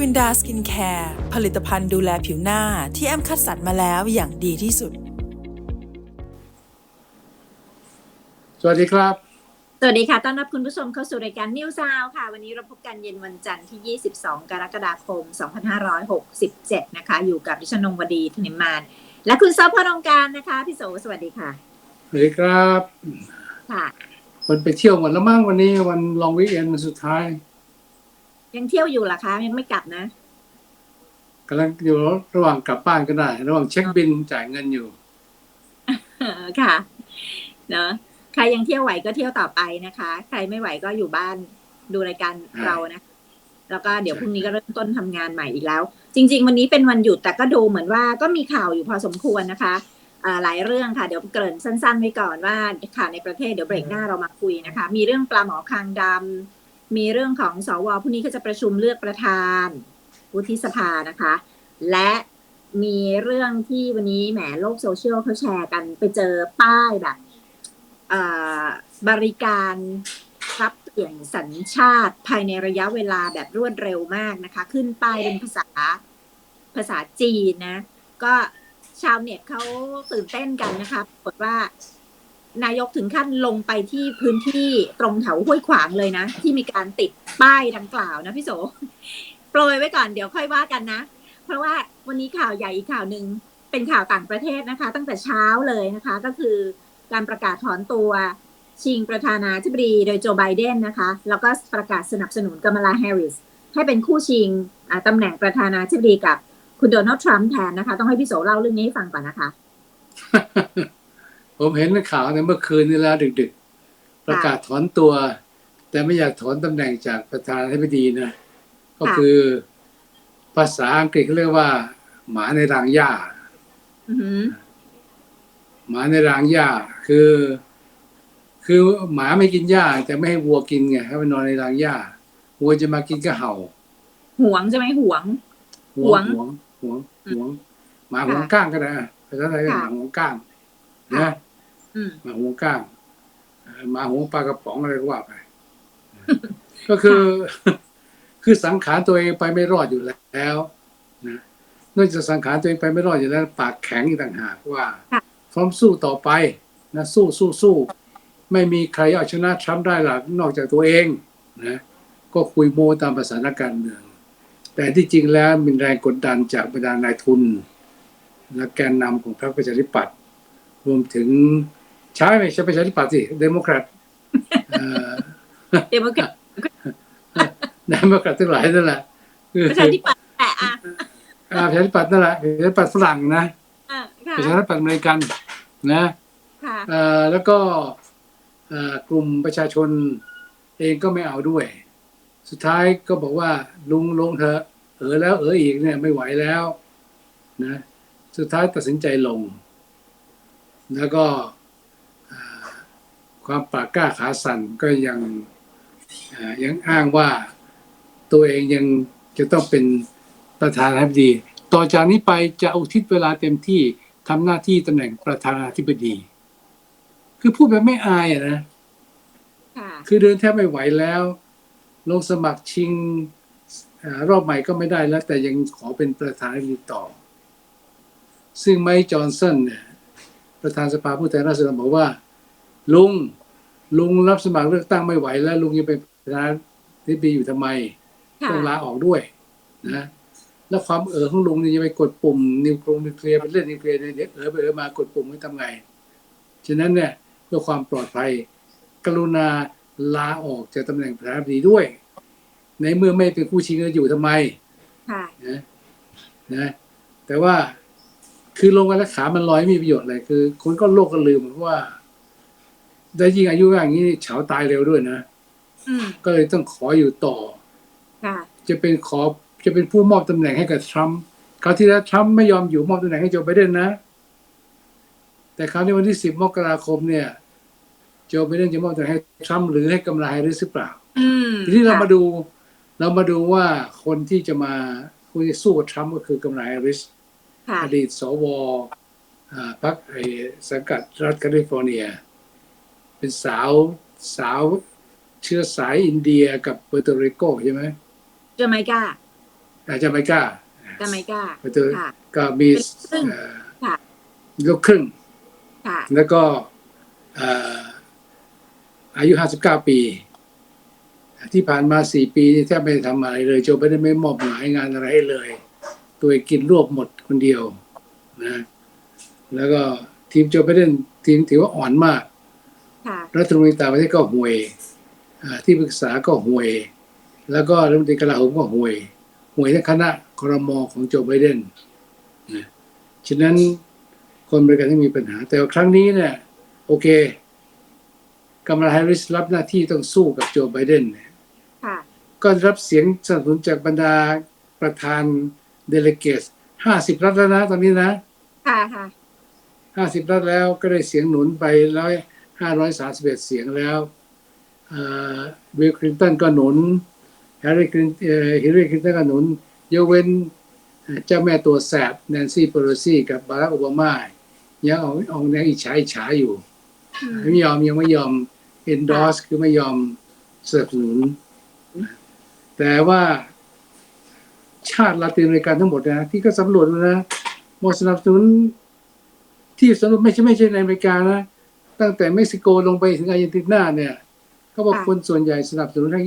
รวินดาสกินแคร์ผลิตภัณฑ์ดูแลผิวหน้าที่แอมคัดสรรมาแล้วอย่างดีที่สุด สวัสดีครับ สวัสดีค่ะ ต้อนรับคุณผู้ชมเข้าสู่รายการนิวซาวค่ะ วันนี้เราพบกันเย็นวันจันทร์ที่ 22 กรกฎาคม 2567 นะคะ อยู่กับดิฉันนงวดีธนิมมาน และคุณซอฟพนองการนะคะ พี่โสสวัสดีค่ะ สวัสดีครับ ค่ะ มันไปเที่ยวหมดแล้วมั้งวันนี้วันลองวิเอนวันสุดท้าย ยังเที่ยวอยู่เหรอคะยังไม่กลับนะกำลังอยู่ระหว่างกลับบ้านก็ได้ ระหว่างเช็คบินจ่ายเงินอยู่ค่ะ เนอะใครยังเที่ยวไหวก็เที่ยวต่อไปนะคะ ใครไม่ไหวก็อยู่บ้านดูรายการเรานะแล้วก็เดี๋ยวพรุ่งนี้ก็เริ่มต้นทำงานใหม่อีกแล้ว จริง ๆ วันนี้เป็นวันหยุดแต่ก็ดูเหมือนว่าก็มีข่าวอยู่พอสมควรนะคะอ่าหลายเรื่องค่ะเดี๋ยวเกริ่นสั้นๆไว้ก่อนว่าข่าวในประเทศเดี๋ยวเบรกหน้าเรามาคุยนะคะ มีเรื่องปลาหมอคางดำ มีเรื่องของสวพรุ่งนี้ก็จะประชุมเลือกประธานวุฒิสภานะคะ และมีเรื่องที่วันนี้แหมโลกโซเชียลเขาแชร์กันไปเจอป้ายแบบบริการรับเปลี่ยนสัญชาติภายในระยะเวลาแบบรวดเร็วมากนะคะ ขึ้นป้ายเป็นภาษาภาษาจีนนะ ก็ชาวเน็ตเขาตื่นเต้นกันนะคะปรากฏว่า นายกถึงขั้นลงไปที่พื้นที่ตรงแถวห้วยขวางเลยนะ ที่มีการติดป้ายดังกล่าวนะพี่โสโปรยไว้ก่อนเดี๋ยวค่อยว่ากันนะ เพราะว่าวันนี้ข่าวใหญ่อีกข่าวหนึ่งเป็นข่าวต่างประเทศนะคะ ตั้งแต่เช้าเลยนะคะ ก็คือการประกาศถอนตัวชิงประธานาธิบดีโดยโจไบเดนนะคะ แล้วก็ประกาศสนับสนุนกามาลาแฮร์ริสให้เป็นคู่ชิงอ่าตำแหน่งประธานาธิบดีกับคุณโดนัลด์ทรัมป์แทนนะคะ ต้องให้พี่โสเล่าเรื่องนี้ให้ฟังก่อนนะคะ ผมเห็นในข่าวในเมื่อคืนนี้แล้วดึกๆ ประกาศถอนตัว แต่ไม่อยากถอนตำแหน่งจากประธานาธิบดีนะ ก็คือภาษาอังกฤษเขาเรียกว่า หมาในรางหญ้าอือหือหมาในรางหญ้าคือ คือหมาไม่กินหญ้าแต่ไม่ให้วัวกินไงให้มันนอนในรางหญ้าวัวจะมากินก็เห่าหวงใช่ไหมหวงหวงหหววงงหวงหวงหมาหวงก้างก็ได้อะภาษาไทยก็หมาหวงก้างนะอื มหมาหวงก้างเอ่อหมาหวงปลากระป๋องอะไรก็ว่าไป ก็คือ คือสังขารตัวเองไปไม่รอดอยู่แล้วนะนอกจากสังขารตัวเองไปไม่รอดอยู่แล้วปากแข็งอีกต่างหากว่าพร้อมสู้ต่อไปนะสู้สู้สู้ไม่มีใครเอาชนะทรัมป์ได้หรอกนอกจากตัวเองนะก็คุยโมตามภาษานักการเมือง แต่ที่จริงแล้วมีแรงกดดันจากบรรดานายทุน และแกนนำของพรรคประชาธิปัตย์รวมถึง ใช่ไม่ใช่ประชาธิปัตย์สิเดโมแครตเอ่อเดโมแครตเดโมแครตทั้งหลายนั่นแหละคือประชาธิปัตย์แต่อะอ่าประชาธิปัตย์นั่นแหละประชาธิปัตย์ฝรั่งนะอะค่ะประชาธิปัตย์อเมริกันนะค่ะเอ่อแล้วก็เอ่อกลุ่มประชาชนเองก็ไม่เอาด้วย สุดท้ายก็บอกว่าลุงลงเถอะเออแล้วเอออีกเนี่ยไม่ไหวแล้วนะสุดท้ายตัดสินใจลง แล้วก็เอ่อ ความปากกล้าขาสั่นก็ยังเอ่อยังอ้างว่าตัวเองยังจะต้องเป็นประธานาธิบดี ต่อจากนี้ไปจะอุทิศเวลาเต็มที่ทำหน้าที่ตำแหน่งประธานาธิบดี คือพูดแบบไม่อายอะนะค่ะคือเดินแทบไม่ไหวแล้ว ลงสมัครชิงเออรอบใหม่ก็ไม่ได้แล้ว แต่ยังขอเป็นประธานาธิบดีต่อ ซึ่งไมค์จอห์นสันเนี่ยประธานสภาผู้แทนราษฎรบอกว่า ลุง ลุงรับสมัครเลือกตั้งไม่ไหว แล้วลุงยังเป็นประธานาธิบดีอยู่ทำไมค่ะต้องลาออกด้วยนะแล้วความเออของลุงนี่จะไปกดปุ่มนิวเคลียร์นิวเคลียร์ไปเล่นนิวเคลียร์เนี่ยเดี๋ยวเออไปเออมากดปุ่มไม่ทำไงฉะนั้นเนี่ยเพื่อความปลอดภัย กรุณาลาออกจากตำแหน่งประธานาธิบดีด้วย ในเมื่อไม่เป็นคู่ชิงจะอยู่ทำไมค่ะนะนะแต่ว่าคือลงไปแล้วขามันลอยไม่มีประโยชน์อะไรคือ คนก็โลกก็ลืมเพราะว่า ได้ยิ่งอายุอย่างนี้เฉาตายเร็วด้วยนะอืมก็เลยต้องขออยู่ต่อ ค่ะ จะเป็นขอจะเป็นผู้มอบตำแหน่งให้กับทรัมป์คราวที่แล้วทรัมป์ไม่ยอมอยู่มอบตำแหน่งให้โจไบเดนนะ แต่คราวนี้วันที่สิบมกราคมเนี่ย โจไบเดนจะมอบตำแหน่งให้ทรัมป์หรือให้กำลาแฮร์ริสหรือเปล่า อืมทีนี้เรามาค่ะดูเรามาดูว่าคนที่จะมาคุยสู้กับทรัมป์ก็คือกำลาแฮร์ริส ค่ะ อดีตสวอ่าพรรคไอ้สังกัดรัฐแคลิฟอร์เนีย เป็นสาวสาวเชื้อสายอินเดียกับเปอร์โตริโกใช่ไหมเจอไมกาอาจจะไม่กล้าจาไมกาก็เจอค่ะก็มีเป็นครึ่งเอ่อค่ะลูกครึ่งค่ะแล้วก็เอ่ออายุ59ปี ที่ผ่านมา4ปีนี่แทบไม่ได้ทำอะไรเลย โจไม่ได้ไม่มอบหมายงานอะไรให้เลย ตัวเองกินรวบหมดคนเดียวนะแล้วก็ทีมโจไบเดนทีมถือว่าอ่อนมากค่ะ รัฐมนตรีต่างประเทศก็ห่วยอ่าที่ปรึกษาก็ห่วย แล้วก็รัฐมนตรีกลาโหมก็ห่วยห่วยทั้งคณะครมของโจไบเดนนะฉะนั้นคนบริการที่มีปัญหา แต่ว่าครั้งนี้เนี่ยโอเคกำลังแฮร์ริสรับหน้าที่ต้องสู้กับโจไบเดนเนี่ยค่ะก็รับเสียงสนับสนุนจากบรรดาประธานเดลิเกตห้าสิบรัฐแล้วนะตอนนี้นะ ค่ะค่ะห้าสิบรัฐแล้วก็ได้เสียงหนุนไปร้อย ห้าร้อยสามสิบเอ็ดเสียงแล้วบิลคลินตันก็หนุนแฮร์รี่คลินฮิลลารีคลินตันก็หนุนยกเว้นเอ่อเจ้าแม่ตัวแสบแนนซี่เปโลซี่กับบารักโอบามายังเอาเอาแนวอิจฉาอิจฉาอยู่อืมไม่ยอมยังไม่ยอม endorse คือไม่ยอมสนับสนุน แต่ว่าชาติลาตินอเมริกันทั้งหมดนะที่ก็สำรวจมานะหมดสนับสนุนที่สำรวจไม่ใช่ไม่ใช่ในอเมริกานะ ตั้งแต่เม็กซิโกลงไปถึงอาร์เจนตินาเนี่ยเขาบอกคนส่วนใหญ่สนับสนุนให้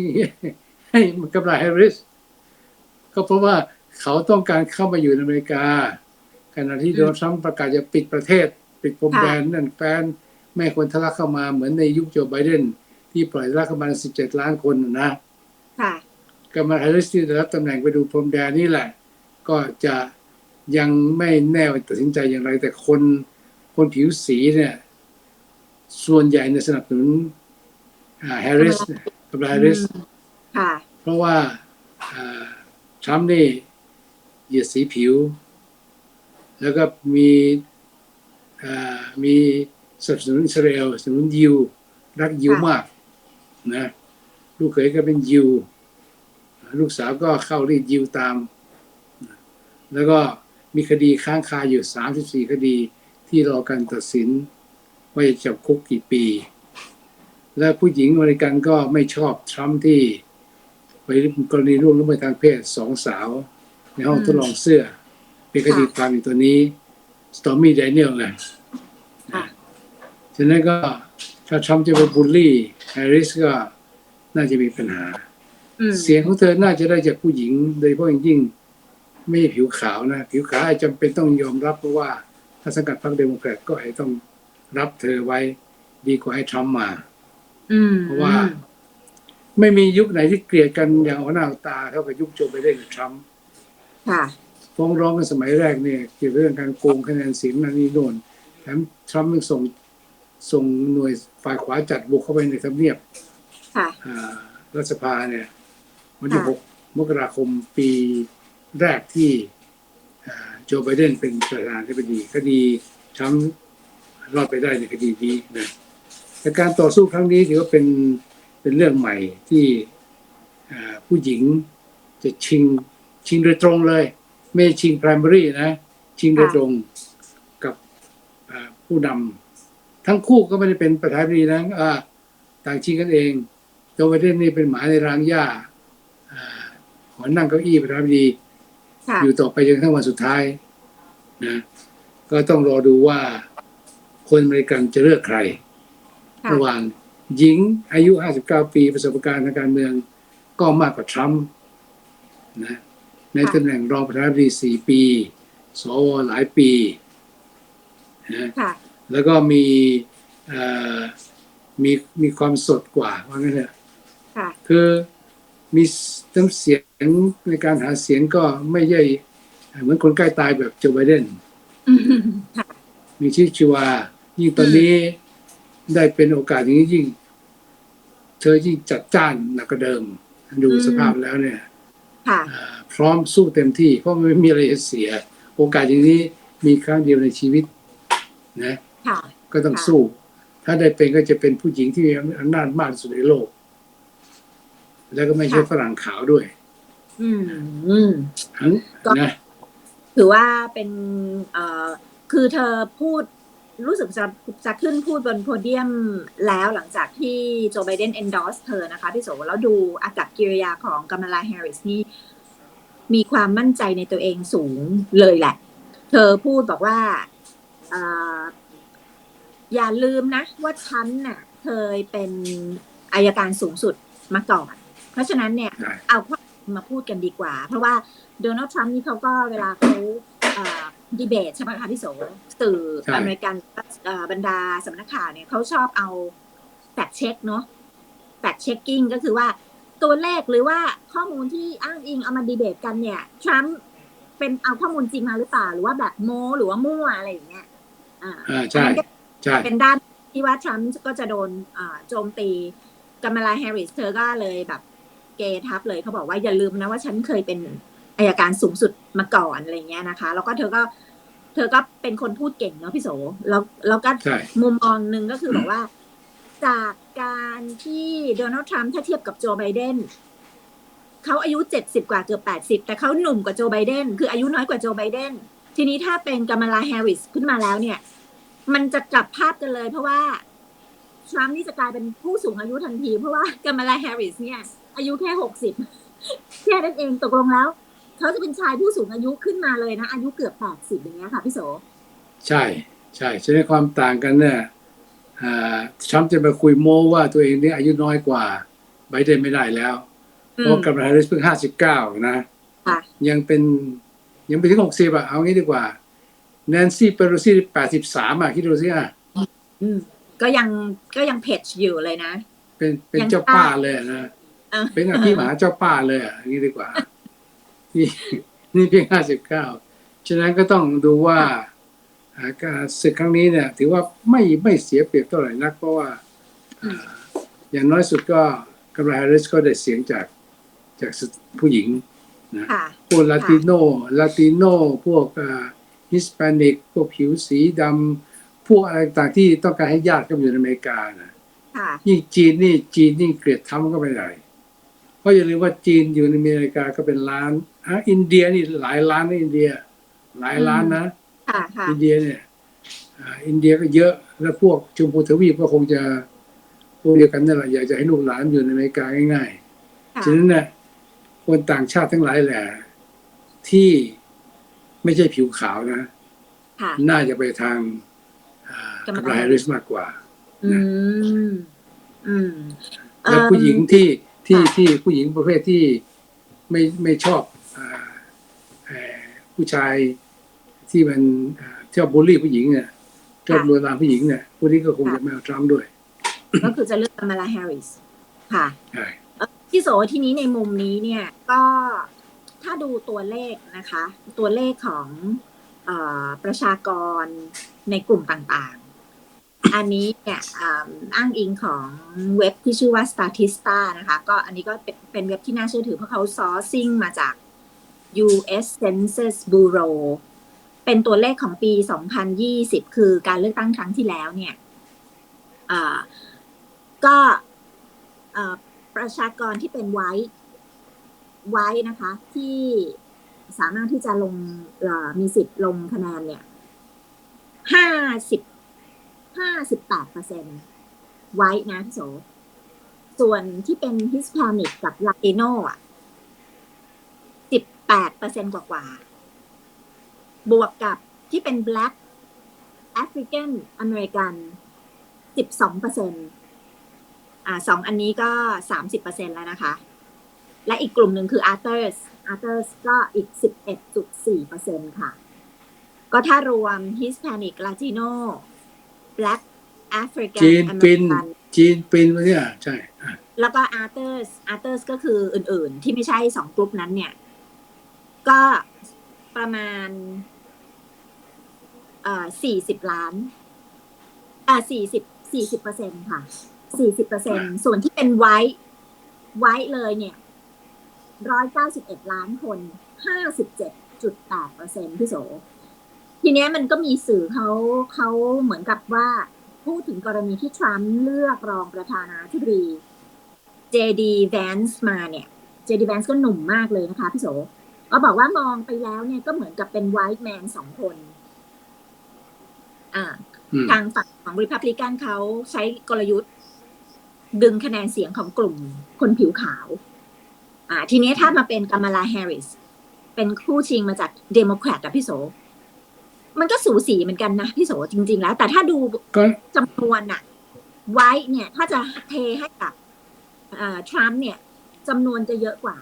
ให้กำลังแฮร์ริสก็เพราะว่าเขาต้องการเข้ามาอยู่ในอเมริกาขณะที่โดนัลด์ทรัมป์ประกาศจะปิดประเทศ ปิดพรมแดนนั่นแฟนไม่ให้คนทะลักเข้ามาเหมือนในยุคโจไบเดนที่ปล่อยทะลักเข้ามา17ล้านคนน่ะนะค่ะกำลังแฮร์ริสที่ได้รับตำแหน่งไปดูพรมแดนนี่แหละ ก็จะยังไม่แน่ว่าตัดสินใจอย่างไร แต่คนคนผิวสีเนี่ย ส่วนใหญ่ในยสนับสนุนแฮร์ริสกับแฮร์ริสค่ะเพราะว่าอ่าทรัมป์นี่เหยียดสีผิว แล้วก็มีอ่ามีสนับสนุนอิสราเอลสนับสนุนยิว รักยิวค่ะมากนะลูกเขยก็เป็นยิว ลูกสาวก็เข้ารีดยิวตาม แล้วก็มีคดีค้างคาอยู่ 34 คดีที่รอการตัดสิน ว่าจะจับคุกกี่ปี และผู้หญิงอเมริกันก็ไม่ชอบทรัมป์ที่ไปกรณีร่วมละเมิดทางเพศสองสาว ในห้องทดลองเสื้อ เป็นคดีความอยู่ตัวนี้สตอมมี่ d ดเนียลไงค่ะฉะนั้นก็ถ้าทรัมป์จะไปบูลลี่แฮร์ริสก็น่าจะมีปัญหาอืมเสียงของเธอน่าจะได้จากผู้หญิง โดยเฉพาะอย่างยิ่งไม่ใช่ผิวขาวนะ ผิวขาวอาจจำเป็นต้องยอมรับเพราะว่า ถ้าสังกัดพรรคเดโมแครตก็อาจจะต้อง รับเธอไว้ดีกว่าให้ทรัมป์มาอืมเพราะว่า ไม่มียุคไหนที่เกลียดกันอย่างเอาหน้าเอาตาเท่ากับยุคโจไบเดนกับทรัมป์ค่ะฟ้องร้องกันสมัยแรกเนี่ย เกี่ยวกับเรื่องการโกงคะแนนเสียงนั่นนี่โน่นแถมทรัมป์ยังส่งส่งหน่วยฝ่ายขวาจัดบุกเข้าไปในทำเนียบค่ะอ่ารัฐสภาเนี่ย วันที่ค่ะหกมกราคมปีแรกที่อ่าโจไบเดนเป็นประธานาธิบดีคดีทรัมป์ รอดไปได้ในคดีนี้นะแต่การต่อสู้ครั้งนี้ถือว่าเป็นเป็นเรื่องใหม่ที่อ่าผู้หญิงจะชิงชิงโดยตรงเลย ไม่ชิง primary นะ ชิงโดยตรงกับอ่าผู้นำทั้งคู่ก็ไม่ได้เป็นประธานาธิบดีนะอ่าต่างชิงกันเองโจไบเดนนี่เป็นหมาในรางหญ้าอ่าขอนั่งเก้าอี้ประธานาธิบดีค่ะอยู่ต่อไปจนกระทั่งวันสุดท้ายนะก็ต้องรอดูว่า คนอเมริกันจะเลือกใครค่ะระหว่างหญิงอายุ 59 ปีประสบการณ์ทางการเมือง ก็มากกว่าทรัมป์นะในตำแหน่งรองประธานาธิบดี 4 ปี สวหลายปีนะค่ะแล้วก็มีเอ่อมีมีความสดกว่าว่างั้นเถอะค่ะคือมีน้ำเสียงในการหาเสียงก็ไม่ใช่เหมือนคนใกล้ตายแบบโจไบเดนอืมค่ะมีชีวิตชีวา ยิ่งตอนนี้ได้เป็นโอกาสอย่างนี้ยิ่ง เธอยิ่งจัดจ้านหนักกว่าเดิม ดูอืมสภาพแล้วเนี่ยค่ะอ่าพร้อมสู้เต็มที่ เพราะมันไม่มีอะไรจะเสีย โอกาสอย่างนี้มีครั้งเดียวในชีวิต นะค่ะก็ต้องค่ะสู้ ถ้าได้เป็นก็จะเป็นผู้หญิงที่มีอำนาจมากที่สุดในโลก แล้วก็ไม่ใช่ฝรั่งขาวด้วย อืมอืมทั้งก็นะถือว่าเป็น เอ่อคือเธอพูด รู้สึกจะจะขึ้นพูดบนโพเดียมแล้วหลังจากที่โจไบเดน endorse เธอนะคะ พี่โสแล้วดูอากับกิริยาของกัม a ลาแฮร์ริสนี่มีความมั่นใจในตัวเองสูงเลยแหละ เธอพูดบอกว่าเอ่ออย่าลืมนะ ว่าฉันน่ะเคยเป็นอายการสูงสุดมาก่อน เพราะฉะนั้นเนี่ยได้เอาข้อมาพูดกันดีกว่า เพราะว่าโดนัลด์ทรัมป์นี่เขาก็เวลาเขา ดีเบตใช่ไหมคะพี่โสสื่อใช่อเมริกันเอ่อบรรดาสำนักข่าวเนี่ยเขาชอบเอาแฟกเช็คเนาะแฟกเช็คกิ้งก็คือว่าตัวเลขหรือว่าข้อมูลที่อ้างอิงเอามาดีเบตกันเนี่ยทรัมป์เป็นเอาข้อมูลจริงมาหรือเปล่า หรือว่าแบบโมหรือว่ามั่วอะไรอย่างเงี้ย อ่าอ่าใช่อันนั้นก็ใช่เป็นด้านที่ว่าทรัมป์ก็จะโดนอ่าโจมตีกัมมาลาแฮร์ริสเธอก็เลยแบบเกทับเลยเขาบอกว่าอย่าลืมนะว่าฉันเคยเป็น อายการสูงสุดมาก่อนอะไรเงี้ยนะคะ แล้วก็เธอก็ เธอก็เป็นคนพูดเก่งเนาะพี่โสแล้วแล้วก็ใช่มุมมองหนึ่งก็คือบอกว่า จากการที่โดนัลด์ทรัมป์ถ้าเทียบกับโจไบเดนเขาอายุเจ็ดสิบกว่าเกือบแปดสิบแต่เขาหนุ่มกว่าโจไบเดนคืออายุน้อยกว่าโจไบเดนทีนี้ถ้าเป็นกัมมาลาแฮร์ริสขึ้นมาแล้วเนี่ย มันจะกลับภาพกันเลย เพราะว่าทรัมป์นี่จะกลายเป็นผู้สูงอายุทันที เพราะว่ากัมมาลาแฮร์ริสเนี่ย อายุแค่หกสิบแค่นั้นเองตกลงแล้ว เขาจะเป็นชายผู้สูงอายุขึ้นมาเลยนะ อายุเกือบแปดสิบอย่างเงี้ยค่ะพี่โส ใช่ใช่ฉะนั้นความต่างกันเนี่ยอ่าทรัมป์จะมาคุยโม้ว่าตัวเองเนี่ยอายุน้อยกว่าไบเดนไม่ได้แล้วเพราะกัมลาแฮร์ริสเพิ่งห้าสิบเก้านะค่ะยังเป็นยังไม่ถึงหกสิบอะเอางี้ดีกว่าแนนซี่เปโรซี่แปดสิบสามอะคิดดูสิอะอืมก็ยังก็ยังเพจอยู่เลยนะ เป็นเป็นยังเจ้าป้าเลยอะนะเออเป็นอภิมหาเจ้าป้าเลยอะอย่างนี้ดีกว่า นี่นี่เพียงห้าสิบเก้าฉะนั้นก็ต้องดูว่าอ่าการศึกครั้งนี้เนี่ย ถือว่าไม่ไม่เสียเปรียบเท่าไหร่นัก เพราะว่าอ่าอย่างน้อยสุดก็กัมลาแฮร์ริสก็ได้เสียงจากจากผู้หญิงค่ะพวกลาติโนลาติโนพวกฮิสแปนิกพวกผิวสีดำพวกอะไรต่างที่ต้องการให้ญาติเข้ามาอยู่ในอเมริกานะค่ะยิ่งจีนนี่จีนนี่เกลียดทำก็ไม่ได้เพราะอย่าลืมว่าจีนอยู่ในอเมริกาก็เป็นล้าน อะอินเดียนี่หลายล้านนะอินเดีย หลายล้านนะค่ะค่ะอินเดียเนี่ยอ่าอินเดียก็เยอะแล้วพวกชมพูทวีปก็คงจะพวกเดียวกันนั่นแหละอยากจะให้ลูกหลานอยู่ในอเมริกาง่ายๆค่ะฉะนั้นเนี่ยคนต่างชาติทั้งหลายแหละ ที่ไม่ใช่ผิวขาวนะค่ะน่าจะไปทางอ่ากักัมบลาไลแฮร์ริสมากกว่าอืมอืมแล้วผู้หญิงเอิ่มที่ที่ค่ะที่ผู้หญิงประเภทที่ไม่ไม่ชอบอ่าเอ่อ ผู้ชายที่มันอ่าชอบบูลลี่ผู้หญิงเนี่ยชอบลวนลามผู้หญิงเนี่ยพวกนี้ก็คงจะไม่เอาทรัมป์ด้วย ก็คือจะเลือกกัมมาลาแฮร์ริสค่ะใช่พี่โสทีนี้ในมุมนี้เนี่ยก็ถ้าดูตัวเลขนะคะ ตัวเลขของเออประชากรในกลุ่มต่างๆ อันนี้เนี่ยอ่าอ้างอิงของเว็บที่ชื่อว่า Statista นะคะ ก็อันนี้ก็เป็นเป็นเว็บที่น่าเชื่อถือเพราะเขาซอร์ซิ่งมาจาก U.S. Census Bureau เป็นตัวเลขของปี 2020 คือการเลือกตั้งครั้งที่แล้วเนี่ยก็ประชากรที่เป็นไว้ไว้นะคะ ที่สามารถที่จะลงมีสิทธิ์ลงคะแนนเนี่ยห้าสิบห้าสิบแปดเปอร์เซ็นไว้นะพี่โสส่วนที่เป็นฮิส p านิกกับลาติโนอะ สิบแปดเปอร์เซ็นกว่าๆบวกกับที่เป็น black African American สิบสองเปอร์เซ็นอ่าสองอันนี้ก็สามสิบเปอร์เซ็นแล้วนะคะ และอีกกลุ่มหนึ่งคือ Arthurs Arthurs ก็อีกสิบเอ็ดจุดสี่เปอร์เซ็นค่ะ ก็ถ้ารวม Hispanic Latino Black African จีนปิน American จีนปินมาเนี่ยใช่อะแล้วก็ Arthurs Arthurs ก็คืออื่นๆ ที่ไม่ใช่สองกลุ่มนั้นเนี่ย ก็ประมาณเอ่อสี่สิบล้านอ่าสี่สิบสี่สิบเปอร์เซ็นค่ะสี่สิบเปอร์เซ็นส่วนที่เป็นไวท์ไวท์เลยเนี่ยร้อยเก้าสิบเอ็ดล้านคนห้าสิบเจ็ดจุดแปดเปอร์เซ็นพี่โส ทีเนี้ยมันก็มีสื่อเขาเขาเหมือนกับว่า พูดถึงกรณีที่ทรัมป์เลือกรองประธานาธิบดี JD Vance มาเนี่ย JD Vance ก็หนุ่มมากเลยนะคะพี่โส ก็บอกว่ามองไปแล้วเนี่ยก็เหมือนกับเป็นไวท์แมนสองคน อ่าอืมทางฝั่งของริพับลิกันเขาใช้กลยุทธ์ ดึงคะแนนเสียงของกลุ่มคนผิวขาว อ่า ทีนี้ถ้ามาเป็นกัมมาลาแฮร์ริส เป็นคู่ชิงมาจากเดโมแครตอะพี่โส มันก็สูสีเหมือนกันนะพี่โสจริง ๆ แล้ว แต่ถ้าดูก็จำนวนอะไว้เนี่ย ถ้าจะเทให้กับทรัมป์เนี่ยจำนวนจะเยอะกว่า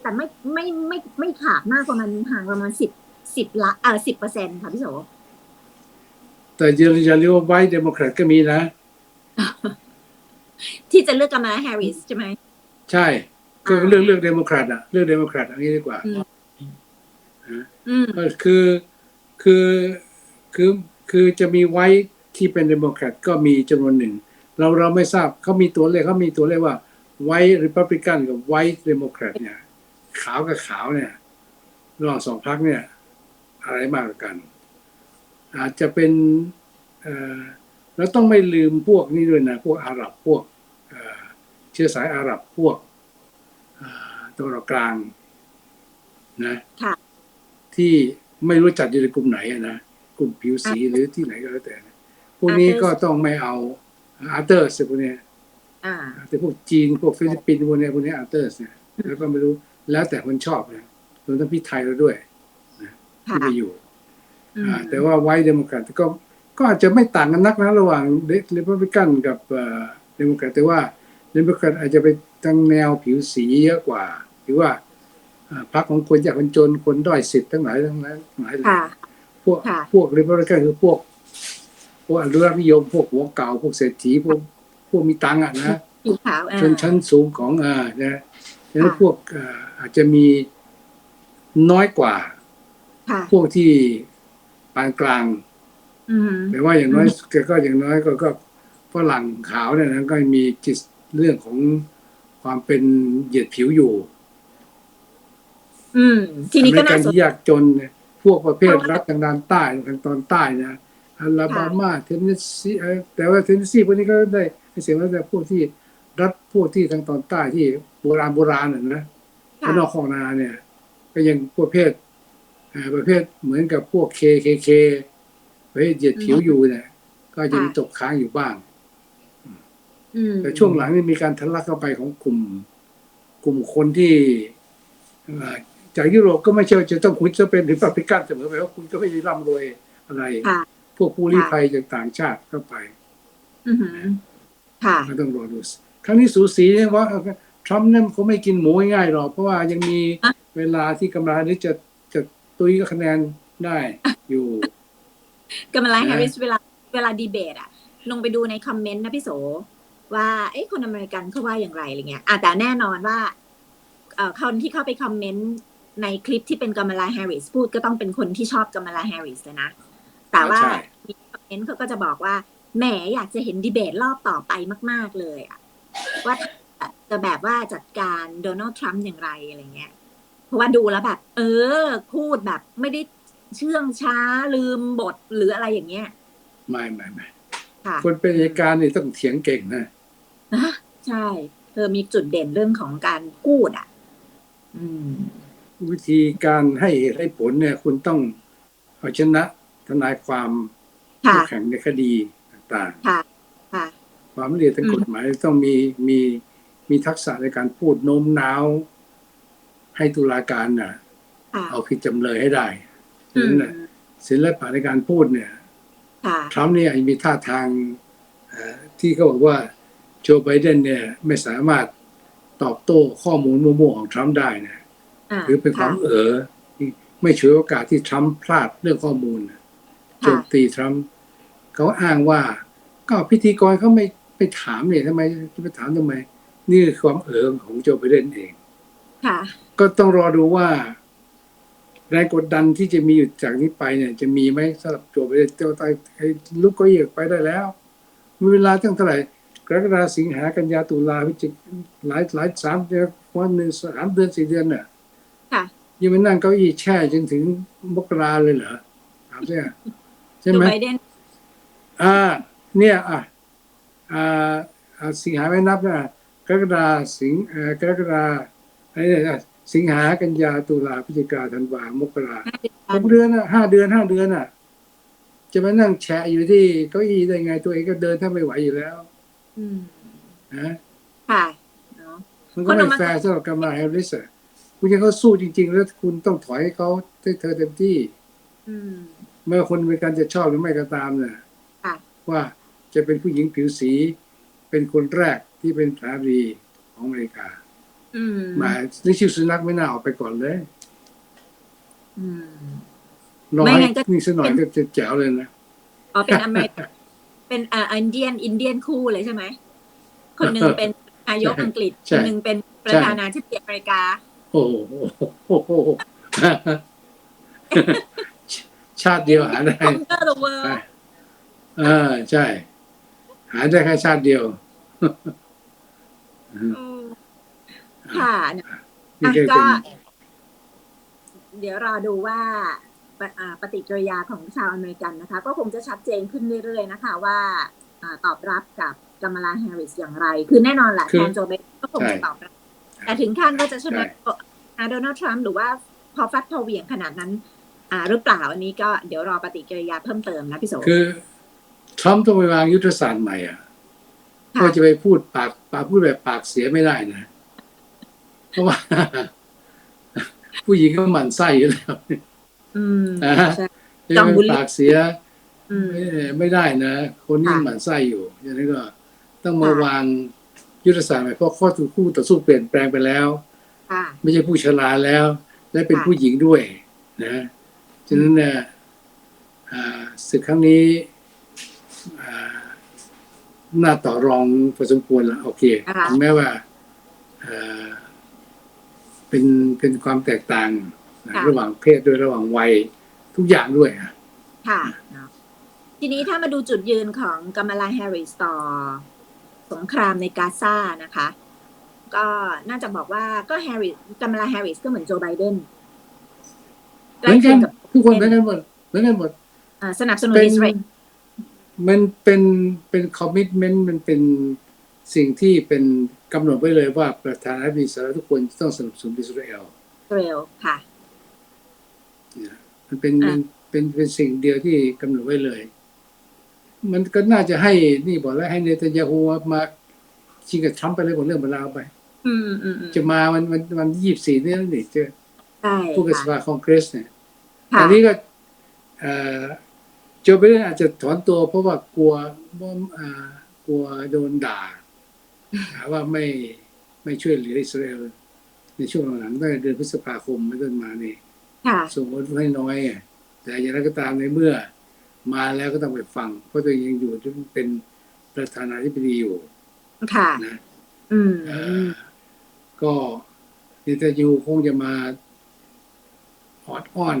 แต่ไม่ไม่ไม่ไม่ขาดมากประมาณห่างประมาณสิบสิบละเออสิบเปอร์เซ็นค่ะพี่โสแต่อย่าอย่าเรียกว่าไว้เดโมแครตก็มีนะ ที่จะเลือกกามาแฮร์ริสใช่ไหมใช่ก็เรื่องเรื่องเดโมแครตอะเรื่องเดโมแครตอันนี้ดีกว่าอืมอืมก็คือคือคือคือจะมีไว้ที่เป็นเดโมแครตก็มีจำนวนหนึ่ง เราเราไม่ทราบเขามีตัวเลขเขามีตัวเลขว่าไว้ริพับลิกันกับไว้เดโมแครตเนี่ย ขาวกับขาวเนี่ยระหว่างสองพรรคเนี่ย อะไรมากกว่ากัน อาจจะเป็นเอ่อเราต้องไม่ลืมพวกนี้ด้วยนะ พวกอาหรับพวกเอ่อเชื้อสายอาหรับพวกเอ่อตะวันออกกลางนะค่ะที่ไม่รู้จัดอยู่ในกลุ่มไหนอะนะกลุ่มผิวสีหรือที่ไหนก็แล้วแต่นะพวกนี้ก็ต้องไม่เอาอาร์เตอร์สพวกเนี้ยอ่าแต่พวกจีนพวกฟิลิปปินส์พวกเนี้ยพวกเนี้อาร์เตอร์เนี่ยแล้วก็ไม่รู้ แล้วแต่คนชอบนะรวมทั้งพี่ไทยเราด้วยค่ะที่ไปอยู่อืมอ่าแต่ว่าไว้เดโมแครตก็ก็อาจจะไม่ต่างกันนักนะระหว่างเดโมแครตกับเดโมแครตแต่ว่าเดโมแครตอาจจะไปทางแนวผิวสีเยอะกว่า หรือว่าอ่าพรรคของคนยากคนจนคนด้อยสิทธิ์ทั้งหลายทั้งหลายทั้งหลายค่ะพวกค่ะพวกริพับลิกันคือพวกพวกอนุรักษ์นิยมพวกหัวเก่าพวกเศรษฐีพวกพวกมีตังค์อะนะผิวขาวอ่าชนชั้นสูงของอ่านะ ฉะนั้นค่ะพวกอ่าอาจจะมีน้อยกว่าค่ะพวกที่ปานกลางอืมแต่ว่าอย่างน้อยแกก็อย่างน้อยก็ก็ฝรั่งขาวเนี่ยนะก็มีจิตเรื่องของความเป็นเหยียดผิวอยู่ อืม ทีนี้ก็อเมริน่ากันสนที่ยากจนเนี่ยพวกประเภทรัฐทางด้านใต้ทางตอนใต้นะอลาบามาเทนเนสซีเอ่อแต่ว่าเทนเนสซีพวกนี้ก็ได้เสียงว่าแต่พวกที่ รัฐพวกที่ทางตอนใต้ที่โบราณโบราณน่ะนะค่ะข้างนอกของนาเนี่ย ก็ยังประเภทเอ่อประเภทเหมือนกับพวกเคเคเคประเภทเหยียดผิวอยู่เนี่ย ก็ยังตกค้างอยู่บ้างอืมแต่ช่วงหลังนี่มีการทะลักเข้าไปของกลุ่ม กลุ่มคนที่เอ่อจากยุโรปก็ไม่ใช่ว่าจะต้องคุณจะเป็นหรือปาปิกันเสมอไปว่าคุณก็ไม่ได้ร่ำรวยอะไรค่ะพวกผู้ลี้ภัยจากต่างชาติเข้าไปอือหือค่ะก็ต้องรอดู ครั้งนี้สูสีเนี่ยว่าเอ่อทรัมป์เนี่ยเขาไม่กินหมูง่ายๆหรอกเพราะว่ายังมีอะเวลาที่กำลังนี้จะจะตุยกับคะแนนได้อยู่กำลังนะแฮร์ริสเวลาเวลาดีเบตอะลงไปดูในคอมเมนต์นะพี่โส ว่าเอ้คนอเมริกันเขาว่าอย่างไรอะไรเงี้ยอะแต่แน่นอนว่าเอ่อคนที่เข้าไปคอมเมนต์ในคลิปที่เป็นกัมมาลาแฮร์ริสพูดก็ต้องเป็นคนที่ชอบกัมมาลาแฮร์ริสเลยนะ แต่ว่าใช่มีคอมเมนต์เขาก็จะบอกว่าแหมอยากจะเห็นดีเบตรอบต่อไปมาก ๆ เลยอะ ว่าจะแบบว่าจัดการโดนัลด์ทรัมป์อย่างไรอะไรเงี้ย เพราะว่าดูแล้วแบบ เออ พูดแบบไม่ได้เชื่องช้าลืมบทหรืออะไรอย่างเงี้ย ไม่ไม่ไม่ค่ะคนเป็นอัยการนี่ต้องเถียงเก่งนะนะใช่ เธอมีจุดเด่นเรื่องของการพูดอะอืมวิธีการให้เหตุให้ผลเนี่ย คุณต้องเอาชนะทนายความค่ะผู้แข่งในคดีต่างค่ะค่ะๆ ความละเอียดทางอืมกฎหมายต้องมีมีมีทักษะในการพูดโน้มน้าว ให้ตุลาการน่ะค่ะเอาผิดจำเลยให้ได้ฉะอืนั้นมน่ะศิลปะในการพูดเนี่ยค่ะทรัมป์เนี่ยมีท่าทางเอ่อที่เขาบอกว่าโจไบเดนเนี่ยไม่สามารถตอบโต้ข้อมูลมั่วๆของทรัมป์ได้นะอ่าหรือเป็นความค่ะเอ๋อที่ไม่ช่วยโอกาสที่ทรัมป์พลาดเรื่องข้อมูลน่ะโจมตีทรัมป์เขาอ้างว่าก็พิธีกรเขาไม่ ไปถามเนี่ยทำไมจะไปถามทำไม นี่คือความเอ๋อของโจไบเดนเองค่ะก็ก็ต้องรอดูว่าแรงกดดันที่จะมีอยู่จากนี้ไปเนี่ย จะมีไหมสำหรับโจไบเดนเจ้าตายไอ้ลูกก็เอียกไปได้แล้วมีเวลาตั้งเท่าไหร่กรกฎาสิงหากันยาตุลาพฤศจิกหลายหลายสามเดือนวันหนึ่งสามเดือนสี่เดือนน่ะค่ะยังไม่นั่งเก้าอี้แช่จนถึงมกราเลยเหรอถามใช่ไหมใช่โจไหมไบเดนอ่า เนี่ย อะอ่าอ่า สิงหาไม่นับนะกรกฎาสิงเอ่อกรกฎาไอ้เนี่ยอะสิงหากันยาตุลาพฤศจิกาธันวามกราหกเดือนอะห้าเดือนห้าเดือนอะ จะมานั่งแช่อยู่ที่เก้าอี้ได้ไงตัวเองก็เดินถ้าไม่ไหวอยู่แล้วอืมนะค่ะเนาะมันก็คนไม่เอามาแฟร์สำหรับกามาแฮร์ริสอะคุณยังเขาสู้จริง ๆ แล้วคุณต้องถอยให้เขาให้เธอเต็มที่อืมไม่ว่าคนอเมริกันจะชอบหรือไม่ก็ตามเนี่ยค่ะว่า จะเป็นผู้หญิงผิวสี เป็นคนแรกที่เป็นสารีของอเมริกาอืมหมายนี่ชื่อสุนัขไม่น่าออกไปก่อนเลยอืมรอไม่ให้งั้นก็นี่สักหน่อยก็จะแจ๋วเลยนะอ๋อเป็นอเมริกนเป็นอ่าอินเดียนอินเดียนคู่เลยใช่ไหมคนหนึ่งเป็นนายกอังกฤษใช่คนหนึ่งเป็นประธานาธิบดีอเมริกา โอ้โหโอ้โหชาติเดียวหาได้ conquer the world เออใช่ หาได้แค่ชาติเดียวอืมค่ะนี่อะก็เป็ก็นเดี๋ยวรอดูว่าปะอ่าปฏิกิริยาของชาวอเมริกันนะคะ ก็คงจะชัดเจนขึ้นเรื่อยๆนะคะ ว่าอ่าตอบรับกับกามาลาแฮร์ริสอย่างไร คือแน่นอนแหละคือแทนโจไบเดนก็คงจะใช่ตอบรับ แต่ถึงขั้นว่าจะชนะใช่อาโดนัลด์ทรัมป์หรือว่าพอฟัดพอเหวี่ยงขนาดนั้น อ่าหรือเปล่าอันนี้ก็เดี๋ยวรอปฏิกิริยาเพิ่มเติมนะพี่โสคือ ทรัมป์ต้องไปวางยุทธศาสตร์ใหม่อะค่ะก็จะไปพูดปากปากพูดแบบปากเสียไม่ได้นะ เพราะว่า ผู้หญิงก็หมั่นไส้อยู่แล้วอืมอ่าใช่จะต้องไปบูลลี่ปากเสียอืมไม่ไม่ได้นะ คนนี้ค่ะหมั่นไส้อยู่อย่างนี้ก็ต้องมาค่ะวางยุทธศาสตร์ใหม่เพราะข้อต่อคู่ต่อสู้เปลี่ยนแปลงไปแล้วค่ะไม่ใช่ผู้ชราแล้ว และเป็นค่ะผู้หญิงด้วย นะฉะนั้นเนี่ยอ่าศึกครั้งนี้ อ่าน่าต่อรองพอสมควรละโอเคนะคะถึงแม้ว่าอ่าเป็นเป็นความแตกต่างนะระหว่างเพศด้วยระหว่างวัยทุกอย่างด้วยอะค่ะเนาะทีนี้ถ้ามาดูจุดยืนของกัม a ลาแฮร์ริสต่อสงครามในกาซานะคะ ก็น่าจะบอกว่าก็แฮร์ริสกัม a ลาแฮร์ริสก็เหมือนโจไบเดนเหมือนกันใล้ทุกคนเหมือนกันหมดเหมือนกันหมดอ่าสนับสนุนเป็นอิสราเอล มันเป็นเป็นคอมมิชเมนต์มันเป็นสิ่งที่เป็นกำหนดไว้เลยว่าประธานาธิบดีสหรัฐทุกคนต้องสนับสนุนอิสราเอลเร็วค่ะมันเป็นอะเป็นเป็นสิ่งเดียวที่กำหนดไว้เลย มันก็น่าจะให้นี่บอกแล้วให้เนตันยาฮูมาชิงกับทรัมป์ไปเลยหมดเรื่องเวลาวไปอืมอืมอืมจะมาวันวันวันยี่สิบสี่นี่นั่นนี่จะใช่ผู้กับสค่ะภาคองเกรสเนี่ยค่ะอันนี้ก็เอ่อ โจไบเดนอาจจะถอนตัวเพราะว่ากลัวว่าอ่ากลัวโดนด่าหาว่าไม่ไม่ช่วยเหลืออิสราเอลในช่วงหลังๆตั้งแต่เดือนพฤษภาคมไม่ต้นมานี่ค่ะส่งผลให้น้อยไงแต่อย่างไรก็ตามในเมื่อ มาแล้วก็ต้องไปฟัง เพราะตัวเองยังอยู่เป็นประธานาธิบดีอยู่ค่ะนะอืมเอ่อือมก็เนตายูคงจะมาออดอ้อน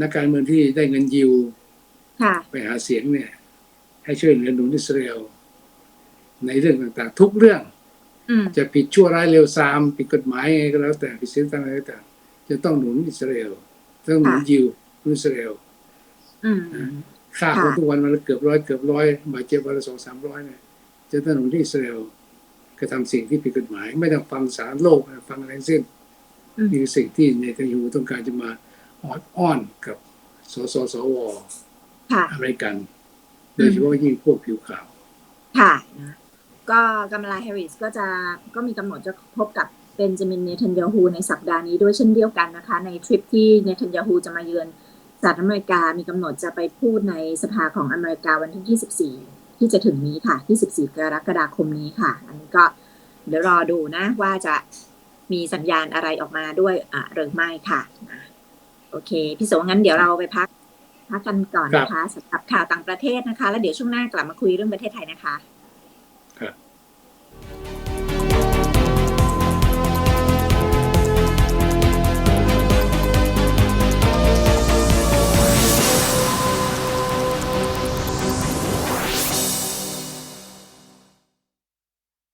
นักการเมืองที่ได้เงินยิวค่ะ ไปหาเสียงเนี่ย ให้ช่วยเหลือหนุนอิสราเอลในเรื่องต่างๆ ทุกเรื่องอืมจะผิดชั่วร้ายเร็วซามผิดกฎหมายยังไงก็แล้วแต่ผิดศีลธรรมอะไรก็ต่างจะต้องหนุนอิสราเอลต้องหนุนยิวหนุนอิสราเอลอืมฆ่าค่ะคนทุกวันวันละเกือบร้อยเกือบร้อยบาดเจ็บวันละสองสามร้อยเนี่ยจะต้องหนุนที่อิสราเอลกระทำสิ่งที่ผิดกฎหมาย ไม่ต้องฟังสารโลกไม่ต้องฟังอะไรทั้งสิ้นอืมนี่คือสิ่งที่เนตันยูต้องการจะมาออดอ้อนกับสสสวค่ะ อเมริกัน โดยเฉพาะยิ่งพวกผิวขาว ค่ะนะก็กัมลาแฮร์ริสก็จะก็มีกำหนดจะพบกับเบนจามินเนทันยาฮูในสัปดาห์นี้ด้วยเช่นเดียวกันนะคะ ในทริปที่เนทันยาฮูจะมาเยือนสหรัฐอเมริกามีกำหนดจะไปพูดในสภาของอเมริกาวันที่ 24 ที่จะถึงนี้ค่ะ 24 กรกฎาคมนี้ค่ะ อันนี้ก็เดี๋ยวรอดูนะว่าจะมีสัญญาณอะไรออกมาด้วยอะหรือไม่ค่ะนะโอเค พี่โสงั้นเดี๋ยวเราไปพัก พักกันก่อนนะคะสำหรับข่าวต่างประเทศนะคะ แล้วเดี๋ยวช่วงหน้ากลับมาคุยเรื่องประเทศไทยนะคะ